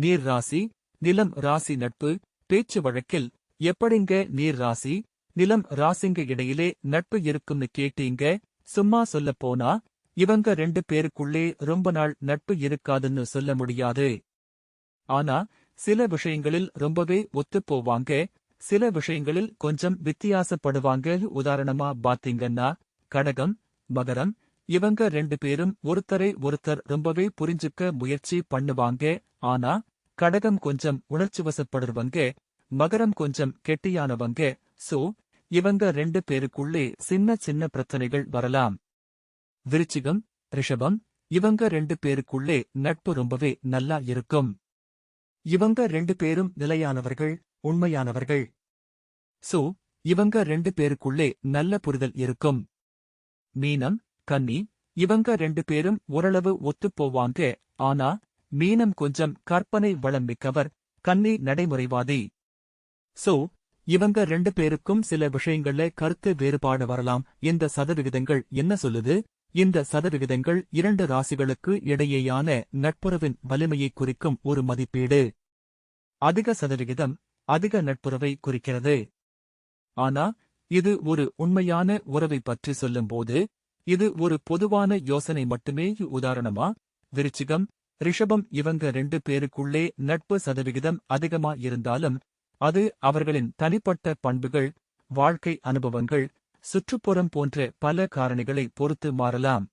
நீர் ராசி நிலம் ராசி நட்பு பேச்சு வழக்கில் எப்படிங்க நீர் ராசி நிலம் ராசிங்க இடையிலே நட்பு இருக்கும்னு கேட்டீங்க சும்மா சொல்லப் போனா இவங்க ரெண்டு பேருக்குள்ளே ரொம்ப நாள் நட்பு இருக்காதுன்னு சொல்ல முடியாது. ஆனா சில விஷயங்களில் ரொம்பவே ஒத்துப்போவாங்க சில விஷயங்களில் கொஞ்சம் வித்தியாசப்படுவாங்க. உதாரணமா பாத்தீங்கன்னா கடகம் மகரம் இவங்க ரெண்டு பேரும் ஒருத்தரை ஒருத்தர் ரொம்பவே புரிஞ்சுக்க முயற்சி பண்ணுவாங்க. ஆனா கடகம் கொஞ்சம் உணர்ச்சிவசப்படுறவங்க மகரம் கொஞ்சம் கெட்டியானவங்க சோ இவங்க ரெண்டு பேருக்குள்ளே சின்ன சின்ன பிரச்சனைகள் வரலாம். விருச்சிகம் ரிஷபம் இவங்க ரெண்டு பேருக்குள்ளே நட்பு ரொம்பவே நல்லா இருக்கும். இவங்க ரெண்டு பேரும் நிலையானவர்கள் உண்மையானவர்கள். சோ இவங்க ரெண்டு பேருக்குள்ளே நல்ல புரிதல் இருக்கும். மீனம் கன்னி இவங்க ரெண்டு பேரும் ஓரளவு ஒத்துப் போவாங்க ஆனா மீனம் கொஞ்சம் கற்பனை வளம் மிக்கவர் கன்னி நடைமுறைவாதி. சோ இவங்க ரெண்டு பேருக்கும் சில விஷயங்கள்ல கருத்து வேறுபாடு வரலாம். இந்த சதவிகிதங்கள் என்ன சொல்லுது? இந்த சதவிகிதங்கள் இரண்டு ராசிகளுக்கு இடையேயான நட்புறவின் வலிமையை குறிக்கும் ஒரு மதிப்பீடு. அதிக சதவிகிதம் அதிக நட்புறவை குறிக்கிறது. ஆனா இது ஒரு உண்மையான உறவை பற்றி சொல்லும்போது இது ஒரு பொதுவான யோசனை மட்டுமே. உதாரணமா விருச்சிகம் ரிஷபம் இவங்க ரெண்டு பேருக்குள்ளே நட்பு சதவிகிதம் அதிகமா இருந்தாலும் அது அவர்களின் தனிப்பட்ட பண்புகள் வாழ்க்கை அனுபவங்கள் சுற்றுப்புறம் போன்ற பல காரணிகளை பொறுத்து மாறலாம்.